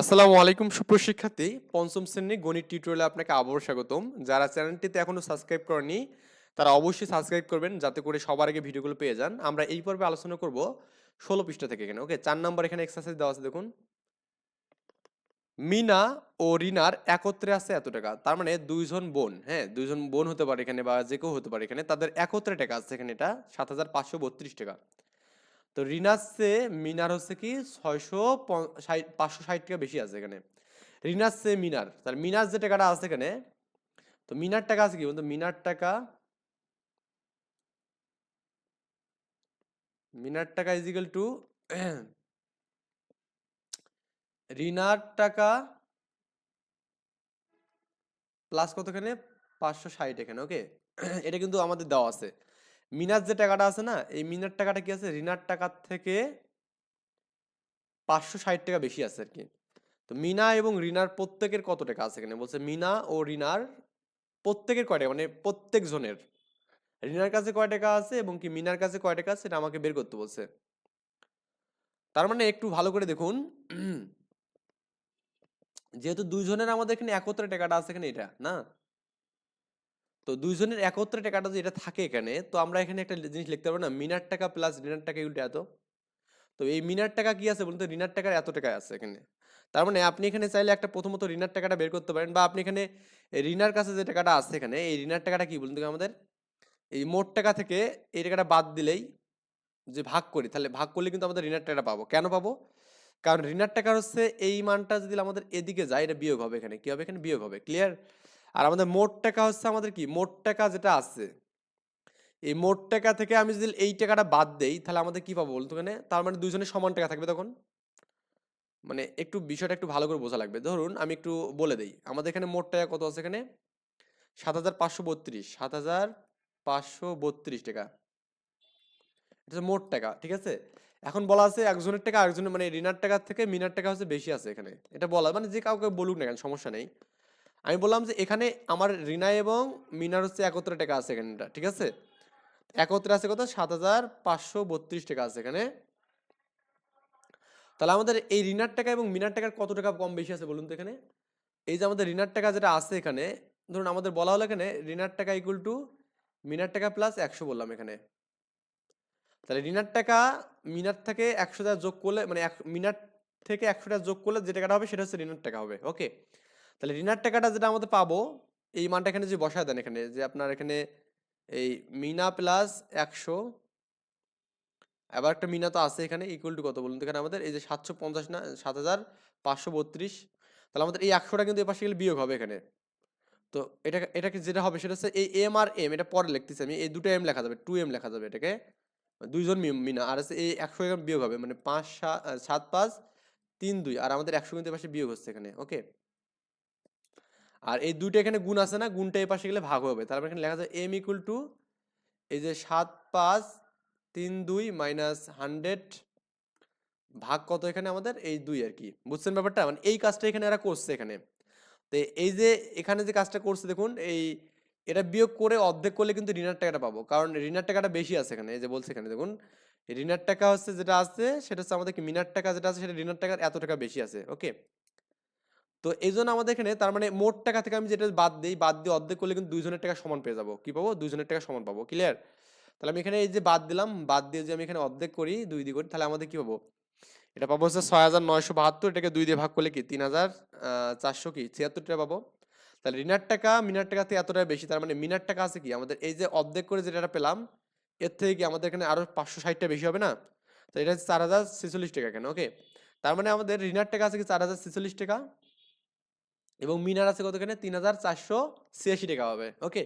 আসসালামু আলাইকুম সুপ্রশিক্ষার্থী পঞ্চম শ্রেণি গণিত টিউটোরিয়ালে আপনাকে আবারও স্বাগতম। যারা চ্যানেলটিতে এখনও সাবস্ক্রাইব করেনি তারা অবশ্যই সাবস্ক্রাইব করবেন, যাতে করে সবার আগে ভিডিওগুলো পেয়ে যান। আমরা এই পর্বে আলোচনা করব ষোলো পৃষ্ঠা থেকে এখানে ওকে চার নম্বর এখানে এক্সারসাইজ দেওয়া আছে, দেখুন। মিনা ও রিনার একত্রে আছে এত টাকা, তার মানে দুইজন বোন হ্যাঁ? দুইজন বোন হতে পারে এখানে বা যে কেউ হতে পারে এখানে, তাদের একত্রে টাকা আছে এখানে এটা, সাত হাজার পাঁচশো বত্রিশ টাকা। তো রিনার চেয়ে মিনার হচ্ছে কি ছয়শো পাঁচশো ষাট টাকা বেশি আছে এখানে। রিনার চেয়ে মিনার, তাহলে মিনার যে টাকাটা আছে এখানে, তো মিনার টাকা আছে কি বলতো? মিনার টাকা মিনার টাকা ইজিক্যাল টু রিনার টাকা প্লাস কতখানে পাঁচশো ষাট এখানে ওকে এটা কিন্তু আমাদের দেওয়া আছে। মিনার যে টাকাটা আছে না, এই মিনার টাকাটা কি আছে? রিনার টাকার থেকে পাঁচশো ষাট টাকা বেশি আছে আর কি তো মিনা এবং রিনার প্রত্যেকের কত টাকা আছে এখানে? বলছে মিনা ও রিনার প্রত্যেকের কয় টাকা? মানে প্রত্যেক জনের রিনার কাছে কয় টাকা আছে এবং কি মিনার কাছে কয় টাকা আছে এটা আমাকে বের করতে বলছে। তার মানে একটু ভালো করে দেখুন। যেহেতু দুইজনের আমাদের এখানে একত্রে টাকাটা আছে এখানে এটা, না? তো দুইজনের একত্রে টাকাটা যদি এটা থাকে এখানে, তো আমরা এখানে একটা জিনিস লিখতে পারব না, মিনার টাকা প্লাস রিনার টাকা এগুলো এত। তো এই মিনার টাকা কি আছে বলুন তো? ঋণার টাকার এত টাকা আছে এখানে। তার মানে আপনি এখানে চাইলে একটা প্রথমত ঋণার টাকাটা বের করতে পারেন বা আপনি এখানে ঋণার কাছে যে টাকাটা আছে এখানে, এই ঋণার টাকাটা কি বলুন তো আমাদের? এই মোট টাকা থেকে এই টাকাটা বাদ দিলেই যে ভাগ করি, তাহলে ভাগ করলে কিন্তু আমাদের ঋণার টাকাটা পাবো। কেন পাবো? কারণ ঋণার টাকা হচ্ছে এই মানটা যদি আমাদের এদিকে যায়, এটা বিয়োগ হবে এখানে। কি হবে এখানে? বিয়োগ হবে। ক্লিয়ার আর আমাদের মোট টাকা হচ্ছে আমাদের কি? মোট টাকা যেটা আছে, এই মোট টাকা থেকে আমি যদি এই টাকাটা বাদ দেই, তাহলে আমাদের কি পাবো বলতো এখানে তার মানে দুজনের সমান টাকা থাকবে তখন? মানে একটু বিষয়টা একটু ভালো করে বোঝা লাগবে। ধরুন আমি একটু বলে দেই, আমাদের এখানে মোট টাকা কত আছে এখানে? সাত হাজার পাঁচশো বত্রিশ, সাত হাজার পাঁচশো বত্রিশ টাকা। এটা মোট টাকা, ঠিক আছে? এখন বলা আছে একজনের টাকা আরেকজনের মানে রিনার টাকার থেকে মিনার টাকা হচ্ছে বেশি আছে এখানে। এটা বলা মানে যে কাউকে বলুক না কেন, সমস্যা নেই। আমি বললাম যে এখানে আমার রিনা এবং মিনার হচ্ছে একত্রে টাকা আছে এখানে, ঠিক আছে? একত্রে আছে কত? সাত হাজার পাঁচশো বত্রিশ টাকা আছে এখানে। তাহলে আমাদের এই রিনার টাকা এবং মিনার টাকার কত টাকা কম বেশি আছে বলুন তো এখানে? এই যে আমাদের রিনার টাকা যেটা আছে এখানে, ধরুন আমাদের বলা হলো এখানে রিনার টাকা ইকুয়াল টু মিনার টাকা প্লাস একশো বললাম এখানে। তাহলে রিনার টাকা মিনার থেকে একশো টাকা যোগ করলে মানে এক, মিনার থেকে একশো টাকা যোগ করলে যে টাকাটা হবে সেটা হচ্ছে রিনার টাকা হবে ওকে তাহলে ঋণার টাকাটা যেটা আমাদের পাবো, এই মানটা এখানে যে বসায় দেন এখানে, যে আপনার এখানে এই মিনা প্লাস একশো, আবার একটা মিনা তো আছে এখানে ইকুয়াল টু কত বলুন? এখানে আমাদের এই যে সাতশো পঞ্চাশ না, সাত হাজার পাঁচশো বত্রিশ, তাহলে আমাদের এই একশোটা কিন্তু এপাশে গেলে বিয়োগ হবে এখানে। তো এটা, এটাকে যেটা হবে সেটা হচ্ছে এই এম আর এম এটা পরে লিখতেছি আমি, এই দুটো এম লেখা যাবে টু এম লেখা যাবে এটাকে, দুইজন মিনা, আর হচ্ছে এই একশো এখানে বিয়োগ হবে মানে পাঁচ, সাত সাত, পাঁচ, তিন, দুই, আর আমাদের একশো কিন্তু পাশে বিয়োগ হচ্ছে এখানে ওকে আর এই দুইটা এখানে গুণ আছে না, গুণটা এই পাশে গেলে ভাগ হবে তারপর এখানে লেখা যাবে এম ইকুয়াল টু এই যে সাত পাঁচ তিন দুই মাইনাস হান্ড্রেড ভাগ কত এখানে আমাদের? এই দুই আর কি। বুঝছেন ব্যাপারটা? মানে এই কাজটা এখানে এরা করছে এখানে। তো এই যে এখানে যে কাজটা করছে, দেখুন, এই এটা বিয়োগ করে অর্ধেক করলে কিন্তু ঋণের টাকাটা পাবো। কারণ ঋণের টাকাটা বেশি আছে এখানে, এই যে বলছে এখানে, দেখুন। ঋণের টাকা হচ্ছে যেটা আছে, সেটা হচ্ছে আমাদের কি? মিনার টাকা যেটা আছে, সেটা ঋণের টাকার এত টাকা বেশি আছে ওকে তো এই জন্য আমাদের এখানে তার মানে মোট টাকা থেকে আমি যেটা বাদ দিই, বাদ দিয়ে অর্ধেক করলে কিন্তু দুইজনের টাকা সমান পেয়ে যাব। কি পাবো? দুইজনের টাকা সমান পাবো। ক্লিয়ার তাহলে আমি এখানে এই যে বাদ দিলাম, বাদ দিয়ে যে আমি এখানে অর্ধেক করি, দুই দিয়ে করি, তাহলে আমাদের কি পাবো? এটা পাবো হচ্ছে ছয় হাজার নয়শো বাহাত্তর, এটাকে দুই দিয়ে ভাগ করলে কি? তিন হাজার চারশো কি? ছিয়াত্তর টাকা পাবো। তাহলে ঋণার টাকা, মিনার টাকা থেকে এতটা বেশি, তার মানে মিনার টাকা আছে কি? আমাদের এই যে অর্ধেক করে যেটা পেলাম, এর থেকে কি আমাদের এখানে আরও পাঁচশো ষাটটা বেশি হবে না? তো এটা হচ্ছে চার হাজার ছেচল্লিশ টাকা কেন ওকে তার মানে আমাদের ঋণার টাকা আছে কি? চার হাজার ছেচল্লিশ টাকা। এবং মিনার আছে কত এখানে তিন হাজার চারশো ছিয়াশি টাকা হবে। ওকে?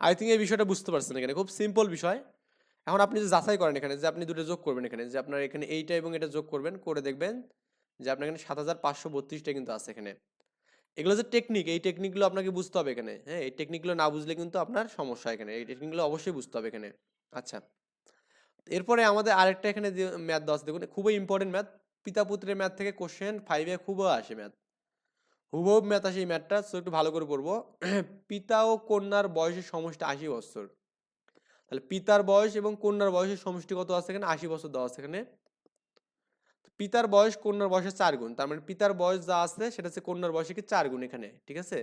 আই থিঙ্ক এই বিষয়টা বুঝতে পারছেন এখানে। খুব সিম্পল বিষয়। এখন আপনি যে যাচাই করেন এখানে, যে আপনি দুটো যোগ করবেন এখানে, যে আপনার এখানে এইটা এবং এটা যোগ করবেন, করে দেখবেন যে আপনার এখানে সাত হাজার পাঁচশো বত্রিশটা কিন্তু আছে এখানে। এগুলো যে টেকনিক এই টেকনিকগুলো আপনাকে বুঝতে হবে এখানে। হ্যাঁ এই টেকনিকগুলো না বুঝলে কিন্তু আপনার সমস্যা এখানে। এই টেকনিকগুলো অবশ্যই বুঝতে হবে এখানে। আচ্ছা। এরপরে আমাদের আরেকটা এখানে যে ম্যাথ দেওয়া আছে, দেখুন, খুবই ইম্পর্টেন্ট ম্যাথ পিতা পুত্রের ম্যাথ থেকে কোশ্চেন ফাইভে খুব আসে ম্যাথ হুবহু ম্যাথ আসে এই ম্যাথটা সো একটু ভালো করে পড়ব। পিতা ও কন্যার বয়সের সমষ্টি আশি বছর। তাহলে পিতার বয়স এবং কন্যার বয়সের সমষ্টি কত আছে এখানে? আশি বছর দেওয়া আছে এখানে। পিতার বয়স, কন্যার বয়সের চার গুণ। তার মানে পিতার বয়স যা আছে, সেটা হচ্ছে কন্যার বয়সে কি চার গুণ এখানে, ঠিক আছে?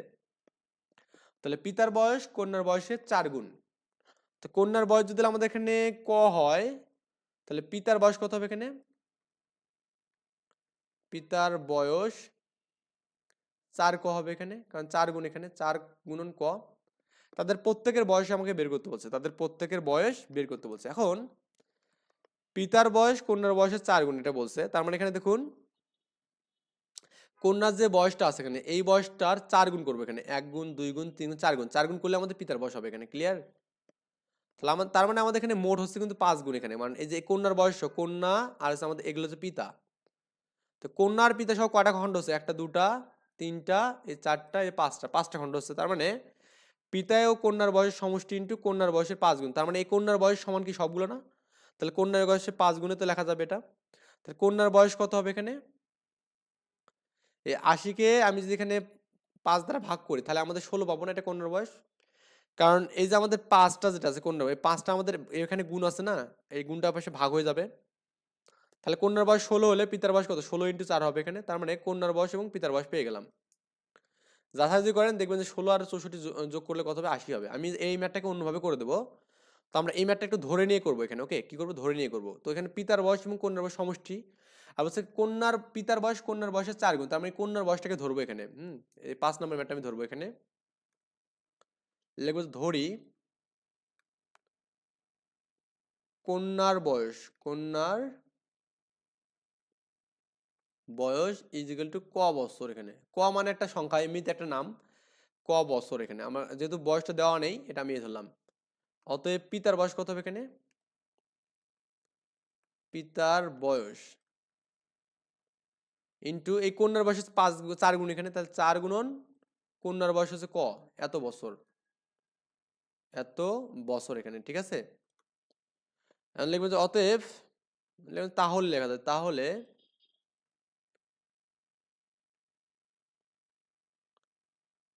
তাহলে পিতার বয়স, কন্যার বয়সের চার গুণ। তো কন্যার বয়স যদি আমাদের এখানে ক হয়, তাহলে পিতার বয়স কত হবে এখানে? পিতার বয়স চার ক হবে এখানে, কারণ চার গুণ এখানে, চার গুণন ক। তাদের প্রত্যেকের বয়স আমাকে বের করতে বলছে। তাদের প্রত্যেকের বয়স বের করতে বলছে। এখন, পিতার বয়স কন্যার বয়সের চার গুণ এটা বলছে। তার মানে এখানে দেখুন, কন্যার যে বয়সটা আছে এখানে, এই বয়সটার চার গুণ করব এখানে। এক গুণ, দুই গুণ, তিন গুণ, চার গুণ। চার গুণ করলে আমাদের পিতার বয়স হবে এখানে ক্লিয়ার তাহলে আমার তার মানে আমাদের এখানে মোট হচ্ছে কিন্তু পাঁচ গুণ এখানে। মানে এই যে কন্যার বয়স, কন্যা আর হচ্ছে আমাদের, এগুলো হচ্ছে পিতা। তো কন্যার পিতা সহ কয়টা খণ্ড হচ্ছে? একটা, দুটা তিনটা, এই চারটা, এই পাঁচটা পাঁচটা খণ্ড হচ্ছে, তার মানে পিতায় ও কন্যার বয়স সমষ্টি ইন্টু কন্যার বয়সের পাঁচ গুণ, তার মানে এই কন্যার বয়স সমান কি সবগুলো না? তাহলে কন্যার বয়সে পাঁচ গুণে তো লেখা যাবে এটা। তাহলে কন্যার বয়স কত হবে এখানে? এই আশিকে আমি যদি এখানে পাঁচ দ্বারা ভাগ করি, তাহলে আমাদের ষোলো পাবো না এটা কন্যার বয়স? কারণ এই যে আমাদের পাঁচটা যেটা আছে কন্যার এই পাঁচটা আমাদের এখানে গুণ আছে না? এই গুণটা পাশে ভাগ হয়ে যাবে। তাহলে কন্যার বয়স ষোলো হলে পিতার বয়স কত? ষোলো ইন্টু চার হবে এখানে। তার মানে কন্যার বয়স এবং পিতার বয়স পেয়ে গেলাম। যাচাই করেন, দেখবেন যে ষোলো আর চৌষট্টি যোগ করলে কত হবে? আশি হবে। আমি এই ম্যাটটাকে অন্যভাবে করে দেবো। তো আমরা এই ম্যাটটা একটু ধরে নিয়ে করব এখানে, ওকে? কী করব? ধরে নিয়ে করব। তো এখানে পিতার বয়স এবং কন্যার বয়স সমষ্টি। আর বলছে কন্যার, পিতার বয়স, কন্যার বয়সের চার গুণ। তার মানে কন্যার বয়সটাকে ধরবো এখানে, হুম? এই পাঁচ নম্বর ম্যাটটা আমি ধরবো এখানে। লিখব ধরি, কন্যার বয়স, কন্যার বয়স ইজিক্যাল টু ক বছর এখানে। ক মানে একটা সংখ্যা, এমনিতে একটা নাম। ক বছর এখানে। আমার যেহেতু বয়সটা দেওয়া নেই, এটা আমি ধরলাম। অতএব পিতার বয়স কত হবে এখানে? পিতার বয়স ইন্টু এই কন্যার বয়স হচ্ছে পাঁচ, চার গুণ এখানে। তাহলে চার গুণন কন্যার বয়স হচ্ছে ক? এত বছর। এত বছর এখানে, ঠিক আছে? এখন লিখবে যে অতএব তাহলে লেখা যায়। তাহলে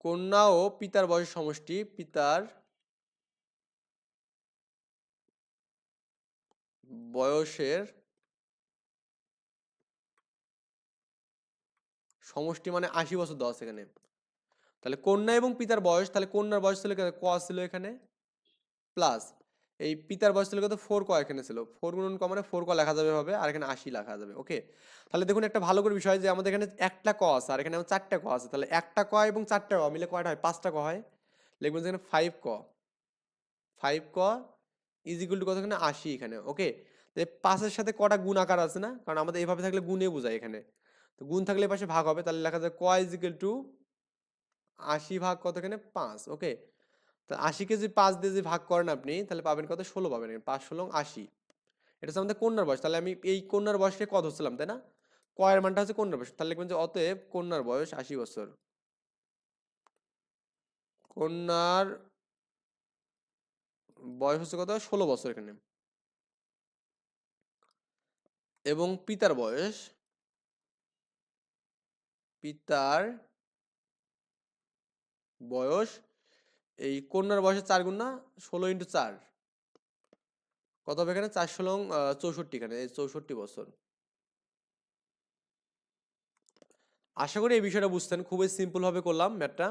কন্যা ও পিতার বয়সের সমষ্টি, পিতার বয়সের সমষ্টি মানে আশি বছর দশ এখানে তাহলে কন্যা এবং পিতার বয়স, তাহলে কন্যার বয়স ছিল? ক ছিল এখানে প্লাস এই পিতার বয়স ছিল কত ফোর ক এখানে ছিল। ফোর গুণন ক মানে ফোর ক লেখা যাবে হবে আর এখানে আশি লেখা যাবে ওকে তাহলে দেখুন একটা ভালো করে বিষয় যে আমাদের এখানে একটা ক আছে আর এখানে আমার চারটা ক আছে। তাহলে একটা ক এবং চারটা ক মিলে কয়টা হয়? পাঁচটা ক হয়। লিখবেন যেখানে ফাইভ ক। ফাইভ ক ইজ ইকুয়াল টু কত এখানে? আশি এখানে ওকে পাঁচের সাথে কটা গুণ আকার আছে না? কারণ আমাদের এভাবে থাকলে গুণে বোঝায় এখানে। তো গুণ থাকলে পাশে ভাগ হবে, তাহলে লেখা যায় ক ইজ ইকুয়াল টু আশি ভাগ কত এখানে? পাঁচ ওকে তো আশিকে যদি পাঁচ দিয়ে যদি ভাগ করেন আপনি, তাহলে পাবেন কত? ষোলো পাবেন পাঁচ ষোলো আশি। এটা হচ্ছে আমাদের কন্যার বয়স। তাহলে আমি এই কন্যার বয়সকে কত হচ্ছিলাম, তাই না? কয়ের মানটা হচ্ছে কন্যার বয়স। তাহলে লিখবেন যে অতএব কন্যার বয়স আশি বছর। কন্যার বয়স হচ্ছে কত? ষোলো বছর এখানে। এবং পিতার বয়স পিতার বয়স এই কন্যার বয়সের চার গুণ না, ষোলো ইন্টু চার। কত হবে এখানে? চার ষোলো চৌষট্টি এখানে, এই চৌষট্টি বছর। আশা করি এই বিষয়টা বুঝতেন খুবই সিম্পল ভাবে করলাম ম্যাথটা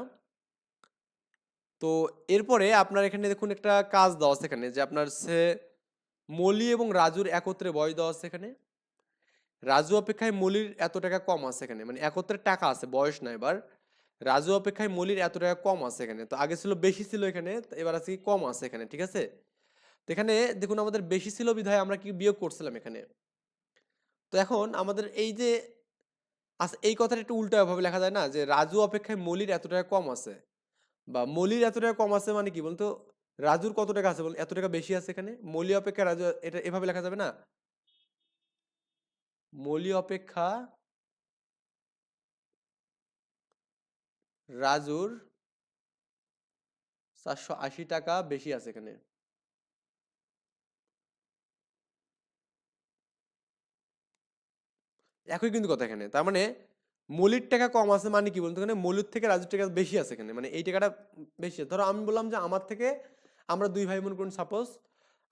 তো এরপরে আপনার এখানে দেখুন একটা কাজ দেওয়া আছে এখানে, যে আপনার সে মলি এবং রাজুর একত্রে বয়স দেওয়া আছে এখানে। রাজু অপেক্ষায় মলির এত টাকা কম আছে এখানে মানে একত্রে টাকা আছে, বয়স না এবার। রাজু অপেক্ষায় মলির এত টাকা কম আছে এখানে। তো আগে ছিল, বেশি ছিল এখানে এবার আছে কি কম আছে এখানে, ঠিক আছে? তো এখানে দেখুন, আমাদের বেশি ছিল বিধায় আমরা কি বিয়োগ করছিলাম এখানে? তো এখন আমাদের এই যে আচ্ছা এই কথাটা একটু উল্টা ভাবে লেখা যায় না? যে রাজু অপেক্ষায় মলির এত টাকা কম আছে। বা মলির এত টাকা কম আছে মানে কি বলতো? রাজুর কত টাকা আছে বল, এত টাকা বেশি আছে এখানে? মলি অপেক্ষা রাজু, এটা এভাবে লেখা যাবে না? মলি অপেক্ষা রাজুর চারশো আশি টাকা বেশি আছে এখানে একই কিন্তু কথা এখানে, তার মানে মলির টাকা কম আছে মানে কি বলতো এখানে মলির থেকে রাজুর টাকা বেশি আছে এখানে মানে এই টাকাটা বেশি। ধরো আমি বললাম যে আমার থেকে, আমরা দুই ভাই বোন করুন সাপোজ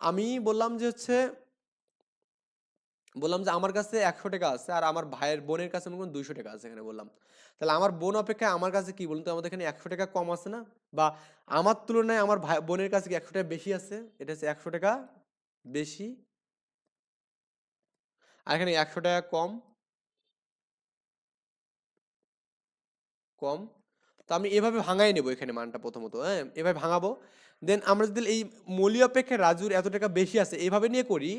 আমি বললাম যে হচ্ছে বললাম যে আমার কাছে একশো টাকা আছে আর আমার ভাইয়ের বোনের কাছে মনে করুন দুইশো টাকা আছে এখানে বললাম। তাহলে আমার বোন অপেক্ষায় আমার কাছে কি বলুন তো? আমাদের এখানে একশো টাকা কম আছে না? বা আমার তুলনায় আমার ভাই, বোনের কাছে কি একশো টাকা বেশি আছে? এটা হচ্ছে একশো টাকা বেশি। আর এখানে একশো টাকা কম। কম। তো আমি এভাবে ভাঙাই নেব এখানে মানটা প্রথমত হ্যাঁ? এভাবে ভাঙাবো। দেন আমরা যদি এই মূল্য অপেক্ষায় রাজুর এত টাকা বেশি আছে, এভাবে নিয়ে করি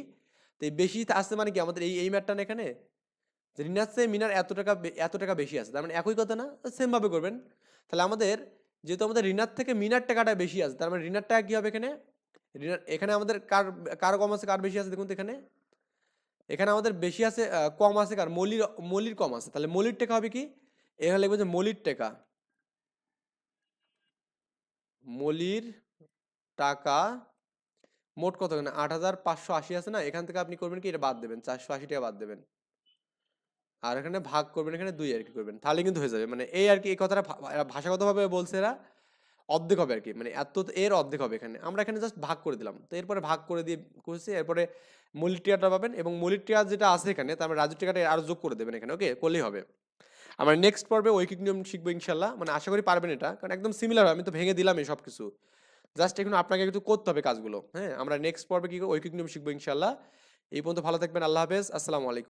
তো এই বেশি আসছে মানে কি আমাদের এই এই ম্যাটটা না এখানে? যে রিনার চেয়ে মিনার এত টাকা এত টাকা বেশি আছে। তার মানে একই কথা না? সেমভাবে করবেন। তাহলে আমাদের, যেহেতু আমাদের রিনার থেকে মিনার টাকাটা বেশি আছে, তার মানে রিনার টাকা কী হবে এখানে? রিনার, এখানে আমাদের কার কার কম আছে, কার বেশি আছে দেখুন তো এখানে? এখানে আমাদের বেশি আছে কম আছে কার? মলির মলির কম আছে। তাহলে মলির টাকা হবে কি? এখানে লিখব যে মলির টাকা। মলির টাকা মোট কত এখানে? আট হাজার পাঁচশো আশি আছে না? এখান থেকে আপনি করবেন কি? এটা বাদ দেবেন, চারশো আশি টাকা বাদ দেবেন। আর এখানে ভাগ করবেন, এখানে দুই আর কি করবেন। তাহলে কিন্তু হয়ে যাবে। মানে এই আর কি, এই কথাটা ভাষাগতভাবে বলছে এরা, অর্ধেক হবে আর কি। মানে এত, এর অর্ধেক হবে এখানে। আমরা এখানে জাস্ট ভাগ করে দিলাম। তো এরপরে ভাগ করে দিয়ে করছি, এরপরে মলির টিকাটা পাবেন এবং মলির টিকা যেটা আছে এখানে, তার মানে রাজু টিকাটা আরও যোগ করে দেবেন এখানে ওকে করলেই হবে। আমরা নেক্সট পর্বে ঐকিক নিয়ম শিখব ইনশাল্লাহ। মানে আশা করি পারবেন এটা, কারণ একদম সিমিলার আমি তো ভেঙে দিলাম এই সব কিছু জাস্ট এখন আপনাকে একটু করতে হবে কাজগুলো। হ্যাঁ আমরা নেক্সট পর্বে কি ঐকিক নিয়ম শিখব ইনশাল্লাহ এই পর্যন্ত ভালো থাকবেন, আল্লাহ হাফেজ, আসসালামু আলাইকুম।